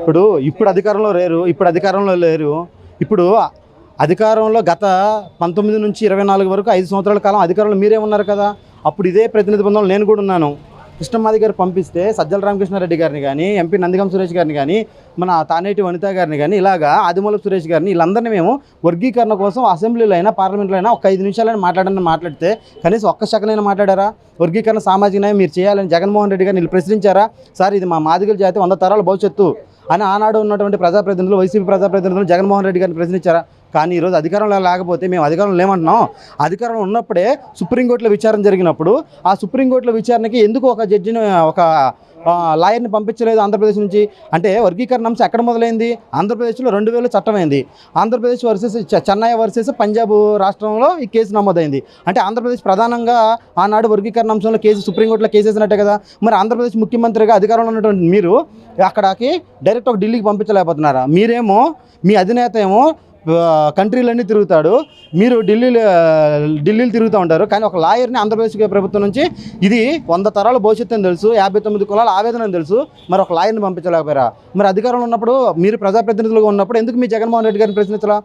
ఇప్పుడు ఇప్పుడు అధికారంలో లేరు ఇప్పుడు అధికారంలో లేరు. ఇప్పుడు అధికారంలో గత పంతొమ్మిది నుంచి ఇరవై నాలుగు వరకు ఐదు సంవత్సరాల కాలం అధికారంలో మీరే ఉన్నారు కదా. అప్పుడు ఇదే ప్రతినిధి బృందంలో నేను కూడా ఉన్నాను. కృష్ణమాది గారు పంపిస్తే సజ్జల రామకృష్ణారెడ్డి గారిని కానీ ఎంపీ నందిగం సురేష్ గారిని కానీ మన తానేటి వనిత గారిని కానీ ఇలాగా ఆదిమూలపు సురేష్ గారిని వీళ్ళందరినీ మేము వర్గీకరణ కోసం అసెంబ్లీలో అయినా పార్లమెంట్లో అయినా ఒక ఐదు నిమిషాలైనా మాట్లాడని మాట్లాడితే కనీసం ఒక్క శాఖనైనా మాట్లాడారా? వర్గీకరణ సామాజిక న్యాయం మీరు చేయాలని జగన్మోహన్ రెడ్డి గారిని వీళ్ళు ప్రశ్నించారా? సార్ ఇది మా మాదిగల జాతి వంద తరాల భవిష్యత్తు అని ఆనాడు ఉన్నటువంటి ప్రజాప్రతినిధులు వైసీపీ ప్రజాప్రతినిధులు జగన్మోహన్ రెడ్డి గారిని ప్రశ్నించారా? కానీ ఈరోజు అధికారంలో లేకపోతే మేము అధికారంలో లేమంటున్నాం. అధికారంలో ఉన్నప్పుడే సుప్రీంకోర్టులో విచారణ జరిగినప్పుడు ఆ సుప్రీంకోర్టులో విచారణకి ఎందుకు ఒక జడ్జిని ఒక లాయర్ని పంపించలేదు ఆంధ్రప్రదేశ్ నుంచి? అంటే వర్గీకరణ అంశం ఎక్కడ మొదలైంది? ఆంధ్రప్రదేశ్లో రెండు వేలు చట్టమైంది. ఆంధ్రప్రదేశ్ వర్సెస్ చెన్నై వర్సెస్ పంజాబ్ రాష్ట్రంలో ఈ కేసు నమోదైంది. అంటే ఆంధ్రప్రదేశ్ ప్రధానంగా ఆనాడు వర్గీకరణ అంశంలో కేసు సుప్రీంకోర్టులో కేసు వేసినట్టే కదా? మరి ఆంధ్రప్రదేశ్ ముఖ్యమంత్రిగా అధికారంలో ఉన్నటువంటి మీరు అక్కడికి డైరెక్ట్ ఒక ఢిల్లీకి పంపించలేకపోతున్నారా? మీరేమో మీ అధినేత ఏమో కంట్రీలన్నీ తిరుగుతాడు. మీరు ఢిల్లీలో ఢిల్లీలో తిరుగుతూ ఉంటారు. కానీ ఒక లాయర్ని ఆంధ్రప్రదేశ్ ప్రభుత్వం నుంచి ఇది వంద తరాల భవిష్యత్తు అని తెలుసు యాభై తొమ్మిది కులాల ఆవేదన అని తెలుసు మరి ఒక లాయర్ని పంపించలేకపోయారా? మరి అధికారంలో ఉన్నప్పుడు మీరు ప్రజాప్రతినిధులుగా ఉన్నప్పుడు ఎందుకు మీ జగన్మోహన్ రెడ్డి గారిని ప్రశ్నించాలా?